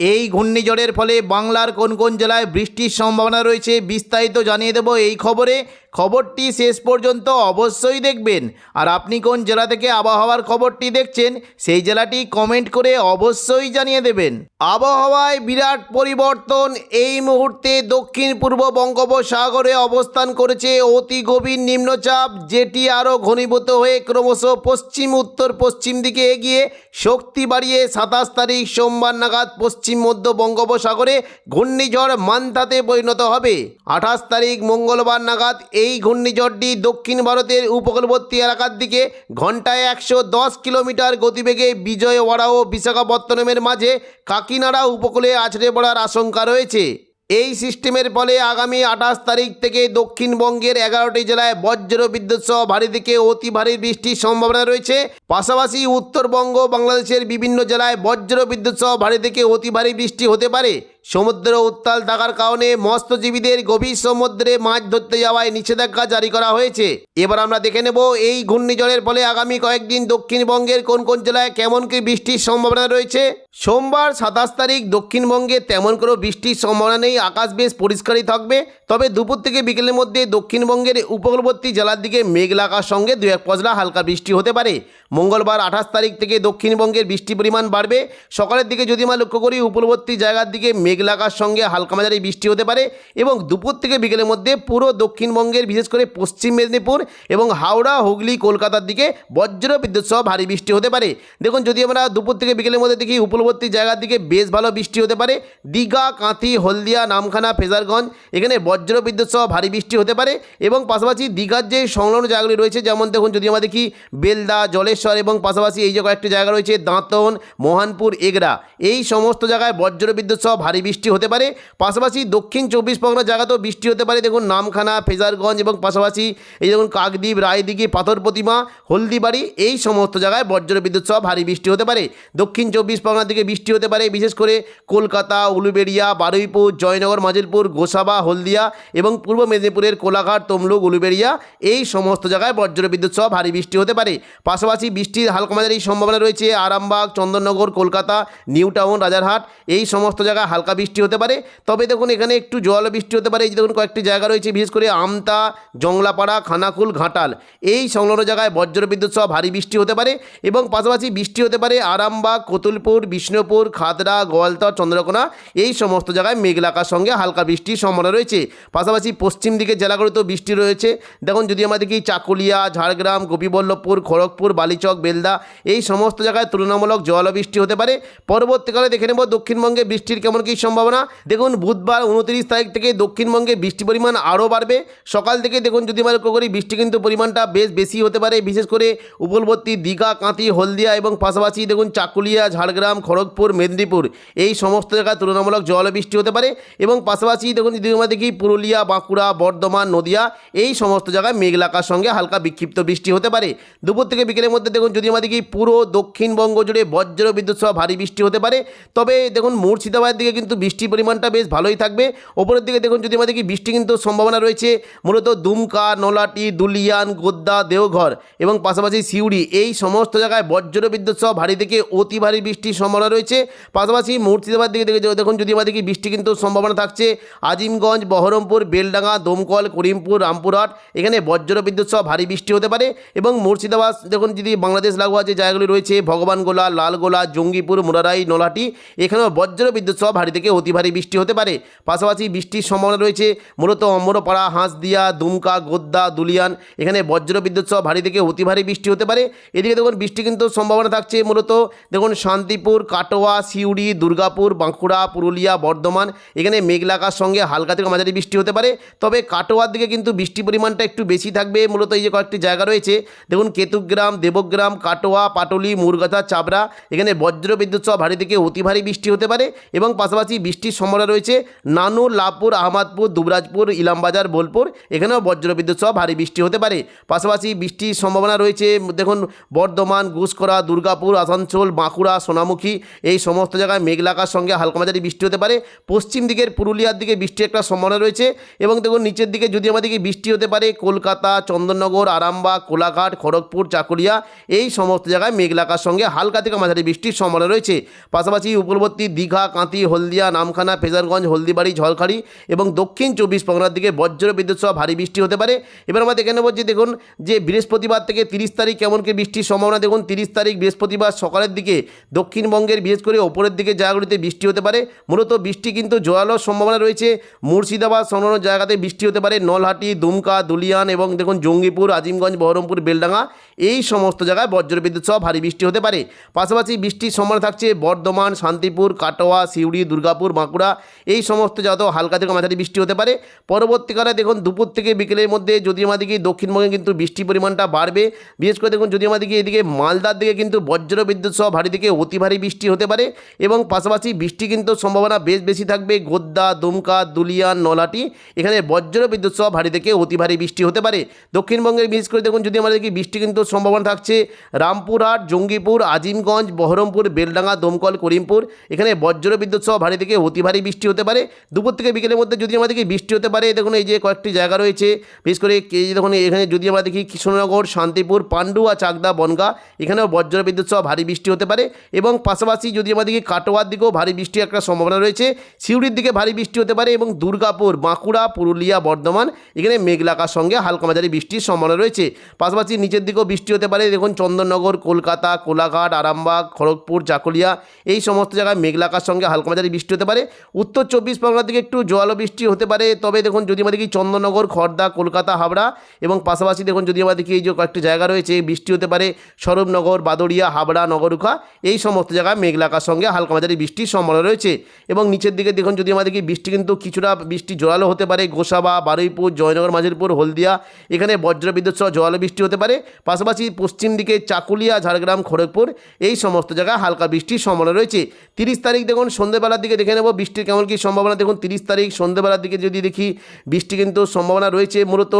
এই ঘূর্ণিঝড়ের ফলে বাংলার কোন কোন জেলায় বৃষ্টির সম্ভাবনা রয়েছে বিস্তারিত জানিয়ে দেব এই খবরে। খবরটি শেষ পর্যন্ত অবশ্যই দেখবেন। আর আপনি কোন জেলা থেকে আবহাওয়ার খবরটি দেখছেন, সেই জেলাটি কমেন্ট করে অবশ্যই জানিয়ে দেবেন। আবহাওয়ায় বিরাট পরিবর্তন এই মুহূর্তে দক্ষিণ পূর্ব বঙ্গোপসাগরে অবস্থান করেছে অতি গভীর নিম্নচাপ, যেটি আরও ঘনীভূত হয়ে ক্রমশ পশ্চিম উত্তর পশ্চিম দিকে এগিয়ে শক্তি বাড়িয়ে সাতাশ তারিখ সোমবার নাগাদ পশ্চিম মধ্য বঙ্গোপসাগরে ঘূর্ণিঝড় মান্থাতে পরিণত হবে। আঠাশ তারিখ মঙ্গলবার নাগাদ এই ঘূর্ণিঝড়টি দক্ষিণ ভারতের উপকূলবর্তী এলাকার দিকে ঘন্টায় একশো দশ কিলোমিটার গতিবেগে বিজয়ওয়াড়া ও বিশাখাপত্তনমের মাঝে কাকিনাড়া উপকূলে আছড়ে পড়ার আশঙ্কা রয়েছে। এই সিস্টেমের ফলে আগামী আঠাশ তারিখ থেকে দক্ষিণবঙ্গের এগারোটি জেলায় বজ্র বিদ্যুৎ সহ ভারী থেকে অতি ভারী বৃষ্টির সম্ভাবনা রয়েছে। পাশাপাশি উত্তরবঙ্গ বাংলাদেশের বিভিন্ন জেলায় বজ্র বিদ্যুৎ সহ ভারী থেকে অতি ভারী বৃষ্টি হতে পারে। সমুদ্র উত্তাল থাকার কারণে মৎস্যজীবীদের গভীর সমুদ্রে মাছ ধরতে যাওয়ায় নিষেধাজ্ঞা জারি করা হয়েছে। এবার আমরা দেখে নেব এই ঘূর্ণিঝড়ের ফলে আগামী কয়েকদিন দক্ষিণবঙ্গের কোন কোন জেলায় কেমন কি বৃষ্টির সম্ভাবনা রয়েছে? সোমবার সাতাশ তারিখ দক্ষিণবঙ্গে তেমন কোনো বৃষ্টির সম্ভাবনা নেই, আকাশ বেশ পরিষ্কারই থাকবে। তবে দুপুর থেকে বিকেলের মধ্যে দক্ষিণবঙ্গের উপকূলবর্তী জেলার দিকে মেঘলা আকাশ সঙ্গে দু এক পজলা হালকা বৃষ্টি হতে পারে। মঙ্গলবার আঠাশ তারিখ থেকে দক্ষিণবঙ্গের বৃষ্টির পরিমাণ বাড়বে। সকালের দিকে যদি আমরা লক্ষ্য করি, উপকূলবর্তী জায়গার দিকে মেঘলা আকাশ সঙ্গে হালকা মাঝারি বৃষ্টি হতে পারে এবং দুপুর থেকে বিকেলের মধ্যে পুরো দক্ষিণবঙ্গের, বিশেষ করে পশ্চিম মেদিনীপুর এবং হাওড়া, হুগলি, কলকাতার দিকে বজ্র বিদ্যুৎ সহ ভারী বৃষ্টি হতে পারে। দেখুন, যদি আমরা দুপুর থেকে বিকেলের মধ্যে দেখি, উপকূলবর্তী জায়গার দিকে বেশ ভালো বৃষ্টি হতে পারে। দীঘা, কাঁথি, হলদিয়া, নামখানা, ফেজারগঞ্জ, এখানে বজ্র বিদ্যুৎ সহ ভারী বৃষ্টি হতে পারে এবং পাশাপাশি দীঘার যে সংলগ্ন জায়গাগুলি রয়েছে, যেমন দেখুন, যদি আমরা দেখি বেলদা, জলেশ্বর এবং পাশাপাশি এই যে কয়েকটি জায়গা রয়েছে, দাঁতন, মোহানপুর, এগরা, এই সমস্ত জায়গায় বজ্র বিদ্যুৎ সহ ভারী বৃষ্টি হতে পারে। পাশাপাশি দক্ষিণ চব্বিশ পরগনা জায়গাতেও বৃষ্টি হতে পারে। দেখুন নামখানা, ফেজারগঞ্জ এবং পাশাপাশি এই দেখুন কাকদ্বীপ, রায়দিঘি, পাথর প্রতিমা, হলদিবাড়ি এই সমস্ত জায়গায় বজ্র বিদ্যুৎ সহ ভারী বৃষ্টি হতে পারে। দক্ষিণ চব্বিশ পরগনার দিকে বৃষ্টি হতে পারে। বিশেষ করে কলকাতা, উলুবেড়িয়া, বারুইপুর, জয়নগর, মাজিলপুর, গোসাবা, হলদিয়া এবং পূর্ব মেদিনীপুরের কোলাঘাট, তমলুক, উলুবেড়িয়া এই সমস্ত জায়গায় বজ্র বিদ্যুৎ সহ ভারী বৃষ্টি হতে পারে। পাশাপাশি বৃষ্টির হালকা মাঝারি সম্ভাবনা রয়েছে। আরামবাগ, চন্দননগর, কলকাতা নিউ টাউন রাজারহাট এই সমস্ত জায়গায় হালকা বৃষ্টি হতে পারে। তবে দেখুন, এখানে একটু জল বৃষ্টি হতে পারে। এই যে দেখুন, কয়েকটি জায়গা রয়েছে, বিশেষ করে আমতা, জংলাপাড়া, খানাকুল, ঘাটাল। এই সংলগ্ন জায়গায় বজ্র বিদ্যুৎ সহ ভারী বৃষ্টি হতে পারে এবং পাশাপাশি বৃষ্টি হতে পারে আরামবাগ কতুলপুর, বিষ্ণুপুর, খাতড়া, গোয়ালতর, চন্দ্রকোনা। এই সমস্ত জায়গায় মেঘলাকার সঙ্গে হালকা বৃষ্টির সম্ভাবনা রয়েছে। পাশাপাশি পশ্চিম দিকের জেলাগুলিতেও বৃষ্টি রয়েছে। দেখুন, যদি আমরা দেখি চাকুলিয়া, ঝাড়গ্রাম, গোপীবল্লভপুর, খড়গপুর, বালিচক, বেলদা, এই সমস্ত জায়গায় তুলনামূলক জল বৃষ্টি হতে পারে। পরবর্তীকালে দেখে নেব দক্ষিণবঙ্গে বৃষ্টির কেমন কী সম্ভাবনা। দেখুন, বুধবার উনত্রিশ তারিখ থেকে দক্ষিণবঙ্গে বৃষ্টি পরিমাণ আরও বাড়বে। সকাল থেকে দেখুন যদি আমরা লক্ষ্য করি বৃষ্টি কিন্তু পরিমাণটা বেশ বেশি হতে পারে। বিশেষ করে উপকূলবর্তী দীঘা, কাঁথি, হলদিয়া এবং পাশাপাশি দেখুন, চাকুলিয়া, ঝাড়গ্রাম, খড়গপুর, মেদিনীপুর এই সমস্ত জায়গায় তুলনামূলক জল বৃষ্টি হতে পারে এবং পাশাপাশি দেখুন যদি আমরা দেখি পুরুলিয়া, বাঁকুড়া, বর্ধমান, নদিয়া এই সমস্ত জায়গায় মেঘলাকার সঙ্গে হালকা বিক্ষিপ্ত বৃষ্টি হতে পারে। দুপুর থেকে বিকেলের মধ্যে দেখুন যদি আমরা দেখি পুরো দক্ষিণবঙ্গ জুড়ে বজ্র বিদ্যুৎ সহ ভারী বৃষ্টি হতে পারে। তবে দেখুন, মুর্শিদাবাদের দিকে কিন্তু বৃষ্টির পরিমাণটা বেশ ভালোই থাকবে। ওপরের দিকে দেখুন যদি আমাদের দেখি, বৃষ্টি কিন্তু সম্ভাবনা রয়েছে। মূলত দুমকা, নলাটি, দুলিয়ান, গোদ্দা, দেওঘর এবং পাশাপাশি সিউড়ি এই সমস্ত জায়গায় বজ্র বিদ্যুৎ সহ ভারী থেকে অতি ভারী বৃষ্টির সম্ভাবনা রয়েছে। পাশাপাশি মুর্শিদাবাদ দিকে দেখে দেখুন, যদি আমাদের দেখি, বৃষ্টি কিন্তু সম্ভাবনা থাকছে। আজিমগঞ্জ, বহরমপুর, বেলডাঙ্গা, দমকল, করিমপুর, রামপুরহাট এখানে বজ্র বিদ্যুৎ সহ ভারী বৃষ্টি হতে পারে এবং মুর্শিদাবাদ দেখুন যদি বাংলাদেশ লাগোয়া যে জায়গাগুলি রয়েছে, ভগবানগোলা, লালগোলা, জঙ্গিপুর, মুরারাই, নোলাটি এখানেও বজ্র বিদ্যুৎ সহ ভারী থেকে অতি ভারী বৃষ্টি হতে পারে। পাশাপাশি বৃষ্টির সম্ভাবনা রয়েছে। মূলত অম্বরপাড়া, হাঁসদিয়া, দুমকা, গোদ্দা, দুলিয়ান, এখানে বজ্র বিদ্যুৎ সহ ভারী থেকে অতি ভারী বৃষ্টি হতে পারে। এদিকে দেখুন, বৃষ্টি কিন্তু সম্ভাবনা থাকছে মূলত। দেখুন, শান্তিপুর, কাটোয়া, সিউড়ি, দুর্গাপুর, বাঁকুড়া, পুরুলিয়া, বর্ধমান, এখানে মেঘলাকার সঙ্গে হালকা থেকে মাঝারি বৃষ্টি হতে পারে। তবে কাটোয়ার দিকে কিন্তু বৃষ্টি পরিমাণটা একটু বেশি থাকবে। মূলত এই যে কয়েকটি জায়গা রয়েছে, দেখুন, কেতুগ্রাম, দেবগ্রাম, কাটোয়া, পাটলি মুরগাথা চাবড়া, এখানে বজ্র বিদ্যুৎ সহ ভারী থেকে অতি ভারী বৃষ্টি হতে পারে। এবং পাশাপাশি পাশাপাশি বৃষ্টির সম্ভাবনা রয়েছে। নানুর লাভপুর, আহমদপুর, দুবরাজপুর, ইলামবাজার, বোলপুর, এখানেও বজ্রবিদ্যুৎ সহ ভারী বৃষ্টি হতে পারে। পাশাপাশি বৃষ্টির সম্ভাবনা রয়েছে, দেখুন, বর্ধমান গুসকরা দুর্গাপুর, আসানসোল, বাঁকুড়া, সোনামুখী, এই সমস্ত জায়গায় মেঘলাকার সঙ্গে হালকা মাঝারি বৃষ্টি হতে পারে। পশ্চিম দিকের পুরুলিয়ার দিকে বৃষ্টির একটা সম্ভাবনা রয়েছে এবং দেখুন, নিচের দিকে যদি আমাদেরকে বৃষ্টি হতে পারে, কলকাতা, চন্দননগর, আরামবাগ, কোলাঘাট, খড়গপুর চাকুলিয়া এই সমস্ত জায়গায় মেঘলাকার সঙ্গে হালকা থেকে মাঝারি বৃষ্টির সম্ভাবনা রয়েছে। পাশাপাশি উপরবর্তী দীঘা কাঁতি হলদিয়া নামখানা ফেজারগঞ্জ হলদিবাড়ি ঝলখাড়ি এবং দক্ষিণ চব্বিশ পরগনার দিকে বজ্র বিদ্যুৎ সহ ভারী বৃষ্টি হতে পারে। এবার আমরা দেখে নেব যে দেখুন, যে বৃহস্পতিবার থেকে তিরিশ তারিখ কেমন কি বৃষ্টির সম্ভাবনা, দেখুন তিরিশ তারিখ বৃহস্পতিবার সকালের দিকে দক্ষিণবঙ্গের, বিশেষ করে ওপরের দিকে জায়গাগুলিতে বৃষ্টি হতে পারে। মূলত বৃষ্টি কিন্তু জোয়ালোর সম্ভাবনা রয়েছে। মুর্শিদাবাদ সংলগ্ন জায়গাতে বৃষ্টি হতে পারে। নলহাটি, দুমকা, দুলিয়ান এবং দেখুন জঙ্গিপুর, আজিমগঞ্জ, বহরমপুর, বেলডাঙ্গা এই সমস্ত জায়গায় বজ্রবিদ্যুৎ সহ ভারী বৃষ্টি হতে পারে। পাশাপাশি বৃষ্টির সম্ভাবনা থাকছে বর্ধমান, শান্তিপুর, কাটোয়া, সিউড়ি দুর্গাপুর, বাঁকুড়া, এই সমস্ত যত হালকা থেকে মাঝারি বৃষ্টি হতে পারে। পরবর্তীকালে দেখুন দুপুর থেকে বিকেলের মধ্যে যদি আমাদেরকে দক্ষিণবঙ্গে কিন্তু বৃষ্টির পরিমাণটা বাড়বে। বিশেষ করে দেখুন যদি আমাদেরকে এদিকে মালদার দিকে কিন্তু বজ্র বিদ্যুৎ সহ ভারী থেকে অতি ভারী বৃষ্টি হতে পারে এবং পাশাপাশি বৃষ্টি কিন্তু সম্ভাবনা বেশ বেশি থাকবে গোদ্দা, দুমকা দুলিয়ান নলাটি। এখানে বজ্র বিদ্যুৎ সহ ভারী থেকে অতি ভারী বৃষ্টি হতে পারে। দক্ষিণবঙ্গের বিশেষ করে দেখুন যদি আমাদেরকে বৃষ্টি কিন্তু সম্ভাবনা থাকছে রামপুরহাট, জঙ্গিপুর, আজিমগঞ্জ, বহরমপুর, বেলডাঙ্গা, দমকল, করিমপুর। এখানে বজ্র বিদ্যুৎ সহ থেকে অতি ভারী বৃষ্টি হতে পারে। দুপুর থেকে বিকেলের মধ্যে যদি আমাদেরকে বৃষ্টি হতে পারে, দেখুন এই যে কয়েকটি জায়গা রয়েছে, বিশেষ করে দেখুন এখানে যদি আমরা দেখি কৃষ্ণনগর, শান্তিপুর পান্ডুয়া চাকদা, বনগা, এখানেও বজ্র বিদ্যুৎ সহ ভারী বৃষ্টি হতে পারে এবং পাশাপাশি যদি আমরা দেখি কাটোয়ার দিকেও ভারী বৃষ্টির একটা সম্ভাবনা রয়েছে। সিউড়ির দিকে ভারী বৃষ্টি হতে পারে এবং দুর্গাপুর, বাঁকুড়া, পুরুলিয়া, বর্ধমান, এখানে মেঘলাকার সঙ্গে হালকা মাঝারি বৃষ্টির সম্ভাবনা রয়েছে। পাশাপাশি নিচের দিকেও বৃষ্টি হতে পারে, দেখুন চন্দননগর, কলকাতা, কোলাঘাট, আরামবাগ, খড়গপুর, চাকুলিয়া, এই সমস্ত জায়গায় মেঘলাকার সঙ্গে হালকা মাঝারি বৃষ্টি হতে পারে। উত্তর চব্বিশ পরগনার দিকে একটু জোয়ালো বৃষ্টি হতে পারে। তবে দেখুন, যদি আমরা দেখি চন্দননগর খড়দা কলকাতা, হাবড়া এবং পাশাপাশি দেখুন, যদি আমরা দেখি এই যে কয়েকটি জায়গা রয়েছে বৃষ্টি হতে পারে। সরবনগর বাদড়িয়া, হাবড়া, নগরুখা, এই সমস্ত জায়গায় মেঘলাকার সঙ্গে হালকা মাঝারি বৃষ্টির সম্ভাবনা রয়েছে এবং নিচের দিকে দেখুন, যদি আমরা দেখি বৃষ্টি কিন্তু কিছুটা বৃষ্টি জোরালো হতে পারে, গোসাবা, বারুইপুর, জয়নগর, মাঝিরপুর, হলদিয়া, এখানে বজ্রবিদ্যুৎ সহ জোরালো বৃষ্টি হতে পারে। পাশাপাশি পশ্চিম দিকে চাকুলিয়া, ঝাড়গ্রাম, খড়গপুর, এই সমস্ত জায়গায় হালকা বৃষ্টির সম্ভাবনা রয়েছে। তিরিশ তারিখ দেখুন, সন্ধ্যেবেলার দিকে দেখে নেব। বৃষ্টির কেমন কী সম্ভাবনা? দেখুন, তিরিশ তারিখ সন্ধ্যেবেলার দিকে যদি দেখি, বৃষ্টি কিন্তু সম্ভাবনা রয়েছে। মূলত,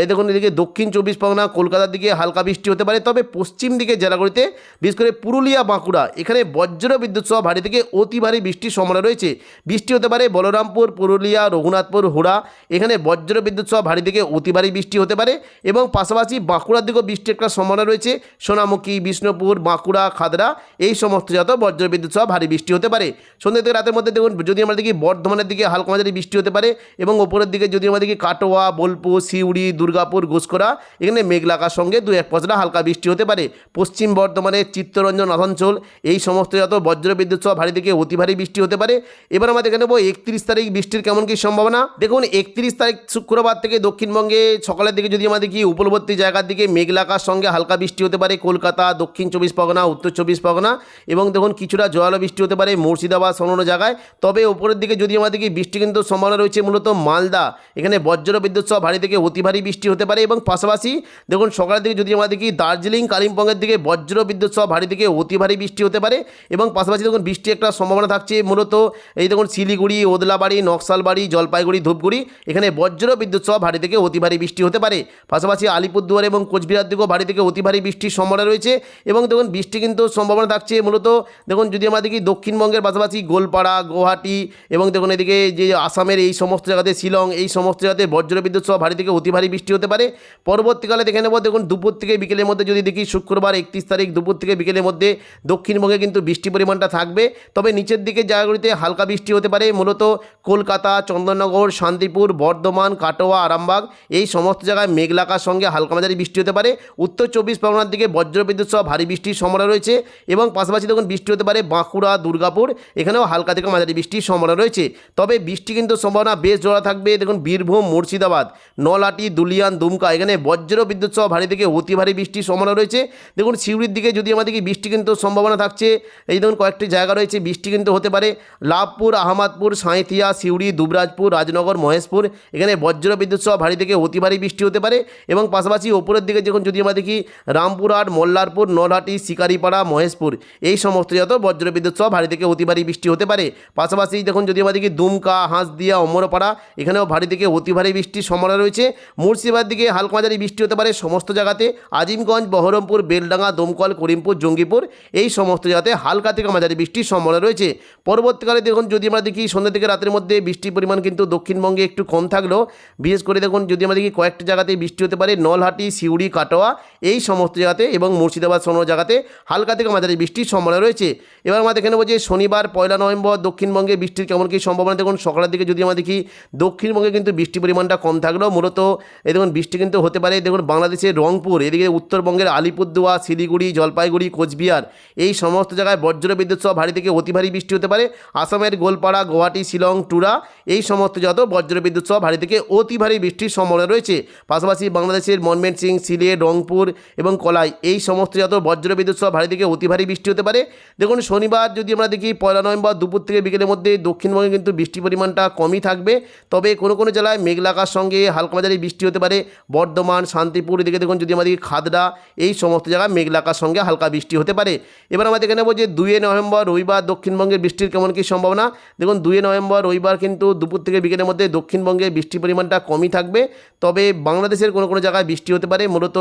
এই দেখুন, এদিকে দক্ষিণ চব্বিশ পরগনা, কলকাতার দিকে হালকা বৃষ্টি হতে পারে। তবে পশ্চিম দিকে জেলাগুলিতে, বিশেষ করে পুরুলিয়া, বাঁকুড়া, এখানে বজ্র বিদ্যুৎ সহ ভারী থেকে অতি ভারী বৃষ্টির সম্ভাবনা রয়েছে। বৃষ্টি হতে পারে বলরামপুর, পুরুলিয়া, রঘুনাথপুর, হুড়া, এখানে বজ্র বিদ্যুৎ সহ ভারী থেকে অতি ভারী বৃষ্টি হতে পারে এবং পাশাপাশি বাঁকুড়ার দিকেও বৃষ্টির একটা সম্ভাবনা রয়েছে। সোনামুখী, বিষ্ণুপুর, বাঁকুড়া, খাদরা, এই সমস্ত জাত বজ্র বিদ্যুৎ সহ ভারী বৃষ্টি হতে পারে। সন্ধ্যে থেকে রাতের মধ্যে দেখুন, যদি আমরা দেখি বর্ধমানের দিকে হালকা মাঝারি বৃষ্টি হতে পারে এবং ওপরের দিকে যদি আমরা দেখি কাটোয়া, বোলপুর, সিউড়ি, দুর্গাপুর, ঘুষকরা, এখানে মেঘলাকার সঙ্গে দু এক পশলা হালকা বৃষ্টি হতে পারে। পশ্চিম বর্ধমানের চিত্তরঞ্জন, আসানসোল, এই সমস্ত যত বজ্র বিদ্যুৎ সহ ভারী থেকে অতি ভারী বৃষ্টি হতে পারে। এবার আমরা দেখে নেব একত্রিশ তারিখ বৃষ্টির কেমন কী সম্ভাবনা। দেখুন, একত্রিশ তারিখ শুক্রবার থেকে দক্ষিণবঙ্গে সকালের দিকে যদি আমরা দেখি উপলবর্তী জায়গার দিকে মেঘলাকার সঙ্গে হালকা বৃষ্টি হতে পারে কলকাতা, দক্ষিণ চব্বিশ পরগনা, উত্তর চব্বিশ পরগনা এবং দেখুন কিছুটা জোয়ালো বৃষ্টি হতে পারে মুর্শিদাবাদ অন্যান্য জায়গায়। তবে ওপরের দিকে যদি দেখি বৃষ্টি কিন্তু সম্ভাবনা রয়েছে মূলত মালদা। এখানে বজ্র বিদ্যুৎ সহ ভারী থেকে অতি ভারী বৃষ্টি হতে পারে এবং পাশাপাশি দেখুন সকালের দিকে যদি আমরা দেখি দার্জিলিং, কালিম্পংয়ের দিকে বজ্র বিদ্যুৎ সহ ভারী থেকে অতি ভারী বৃষ্টি হতে পারে এবং পাশাপাশি দেখুন বৃষ্টি একটা সম্ভাবনা থাকছে মূলত এই দেখুন শিলিগুড়ি, ওদলাবাড়ি, নকশালবাড়ি, জলপাইগুড়ি, ধূপগুড়ি। এখানে বজ্র বিদ্যুৎ সহ ভারী থেকে অতি ভারী বৃষ্টি হতে পারে। পাশাপাশি আলিপুরদুয়ার এবং কোচবিহার দিকেও ভারী থেকে অতি ভারী বৃষ্টির সম্ভাবনা রয়েছে এবং দেখুন বৃষ্টি কিন্তু সম্ভাবনা থাকছে মূলত দেখুন যদি আমরা দেখি দক্ষিণবঙ্গের পাশাপাশি গোলপাড়া গুয়াহাটি এবং দেখুন এদিকে যে আসামের এই সমস্ত জায়গাতে, শিলং, এই সমস্ত জায়গাতে বজ্র বিদ্যুৎ সহ ভারী থেকে অতি ভারী বৃষ্টি হতে পারে। পরবর্তীকালে দেখে নেব, দেখুন দুপুর থেকে বিকেলের মধ্যে যদি দেখি শুক্রবার একত্রিশ তারিখ দুপুর থেকে বিকেলের মধ্যে দক্ষিণবঙ্গে কিন্তু বৃষ্টি পরিমাণটা থাকবে। তবে নিচের দিকে জায়গাগুলিতে হালকা বৃষ্টি হতে পারে। মূলত কলকাতা, চন্দননগর, শান্তিপুর, বর্ধমান, কাটোয়া, আরামবাগ এই সমস্ত জায়গায় মেঘলাকার সঙ্গে হালকা মাঝারি বৃষ্টি হতে পারে। উত্তর চব্বিশ পরগনার দিকে বজ্রবিদ্যুৎ সহ ভারী বৃষ্টির সম্ভাবনা রয়েছে এবং পাশাপাশি দেখুন বৃষ্টি হতে পারে বাঁকুড়া, দুর্গাপুর। এখানেও হালকা থেকে মাঝারি বৃষ্টির সম্ভাবনা রয়েছে। তবে বৃষ্টি কিন্তু সম্ভাবনা বেশ জোড়া থাকবে। দেখুন, বীরভূম, মুর্শিদাবাদ নলাটি দুলিয়ান, দুমকা, এখানে বজ্র বিদ্যুৎ সহ ভারী থেকে অতি ভারী বৃষ্টির সম্ভাবনা রয়েছে। দেখুন, সিউড়ির দিকে যদি আমাদেরকে বৃষ্টি কিন্তু সম্ভাবনা থাকছে, এই দেখুন, কয়েকটি জায়গা রয়েছে, বৃষ্টি কিন্তু হতে পারে। লাভপুর, আহমদপুর, সাঁইথিয়া, সিউড়ি, দুবরাজপুর, রাজনগর, মহেশপুর, এখানে বজ্র বিদ্যুৎ সহ ভারী থেকে অতি ভারী বৃষ্টি হতে পারে। এবং পাশাপাশি ওপরের দিকে যখন যদি আমরা দেখি রামপুরহাট, মোল্লারপুর, নলহাটি, শিকারিপাড়া, মহেশপুর, এই সমস্ত যত বজ্র বিদ্যুৎ সহ ভারী থেকে অতি ভারী বৃষ্টি হতে পারে। পারে পাশাপাশি দেখুন যদি আমাদেরকে দুমকা, হাঁসদিয়া, অমরপাড়া, এখানেও ভারী থেকে অতি ভারী বৃষ্টির সম্ভাবনা রয়েছে। মুর্শিদাবাদ দিকে হালকা মাঝারি বৃষ্টি হতে পারে সমস্ত জায়গাতে। আজিমগঞ্জ, বহরমপুর, বেলডাঙ্গা, দমকল, করিমপুর, জঙ্গিপুর এই সমস্ত জায়গাতে হালকা থেকে মাঝারি বৃষ্টির সম্ভাবনা রয়েছে। পরবর্তীকালে দেখুন যদি আমরা দেখি সন্ধ্যা থেকে রাতের মধ্যে বৃষ্টির পরিমাণ কিন্তু দক্ষিণবঙ্গে একটু কম থাকলেও, বিশেষ করে দেখুন যদি আমরা দেখি কয়েকটা জায়গাতে বৃষ্টি হতে পারে নলহাটি, সিউড়ি, কাটোয়া এই সমস্ত জায়গাতে এবং মুর্শিদাবাদ সমস্ত জায়গাতে হালকা থেকে মাঝারি বৃষ্টির সম্ভাবনা রয়েছে। এবার আমরা দেখে নেব যে শনিবার, পয়লা নভেম্বর দক্ষিণবঙ্গে বৃষ্টির কেমন কী সম্ভাবনা? দেখুন, সকালের দিকে যদি আমরা দেখি, দক্ষিণবঙ্গে কিন্তু বৃষ্টির পরিমাণটা কম থাকলেও মূলত, এই দেখুন, বৃষ্টি কিন্তু হতে পারে, দেখুন, বাংলাদেশের রংপুর, এদিকে উত্তরবঙ্গের আলিপুরদুয়া শিলিগুড়ি, জলপাইগুড়ি, কোচবিহার, এই সমস্ত জায়গায় বজ্র বিদ্যুৎ সহ ভারী থেকে অতি ভারী বৃষ্টি হতে পারে। আসামের গোলপাড়া, গুয়াহাটি, শিলং, টুরা, এই সমস্ত যত বজ্র বিদ্যুৎ সহ ভারী থেকে অতি ভারী বৃষ্টির সম্ভাবনা রয়েছে। পাশাপাশি বাংলাদেশের মনমেন সিং সিলেট রংপুর এবং কলাই, এই সমস্ত যত বজ্র বিদ্যুৎ সহ ভারী থেকে অতি ভারী বৃষ্টি হতে পারে। দেখুন, শনিবার যদি আমরা দেখি, পয়লা নভেম্বর দুপুর থেকে বিকেলের মধ্যে দক্ষিণবঙ্গে কিন্তু বৃষ্টির পরিমাণটা কমই থাকবে। তবে কোনো কোনো জেলায় মেঘলাকার সঙ্গে হালকা মাঝারি বৃষ্টি হতে পারে। বর্ধমান, শান্তিপুর, এদিকে দেখুন যদি আমরা দেখি খাদড়া এই সমস্ত জায়গায় মেঘলাকার সঙ্গে হালকা বৃষ্টি হতে পারে। এবার আমরা দেখে নেব যে দুয়ে নভেম্বর রবিবার দক্ষিণবঙ্গের বৃষ্টির কেমন কী সম্ভাবনা। দেখুন দুয়ে নভেম্বর রবিবার কিন্তু দুপুর থেকে বিকেলের মধ্যে দক্ষিণবঙ্গে বৃষ্টির পরিমাণটা কমই থাকবে। তবে বাংলাদেশের কোনো কোনো জায়গায় বৃষ্টি হতে পারে। মূলত,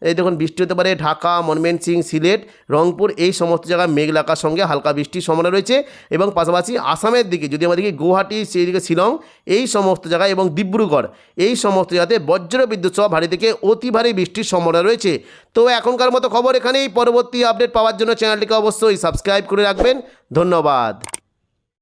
এই দেখুন, বৃষ্টি হতে পারে ঢাকা মনমেন সিং সিলেট, রংপুর, এই সমস্ত জায়গায় মেঘলাকার সঙ্গে হালকা বৃষ্টির সম্ভাবনা রয়েছে। এবং পাশাপাশি আসামের দিকে, যদি দেখি গুয়াহাটি সেই দিকে শিলং, এই সমস্ত জায়গায় এবং ডিব্রুগড় এই সমস্ত জায়গাতে বজ্র বিদ্যুৎ সহ ভারী থেকে অতি ভারী বৃষ্টির সম্ভাবনা রয়েছে। তো এখনকার মতো খবর এখানেই, পরবর্তী আপডেট পাওয়ার জন্য চ্যানেলটিকে অবশ্যই সাবস্ক্রাইব করে রাখবেন। ধন্যবাদ।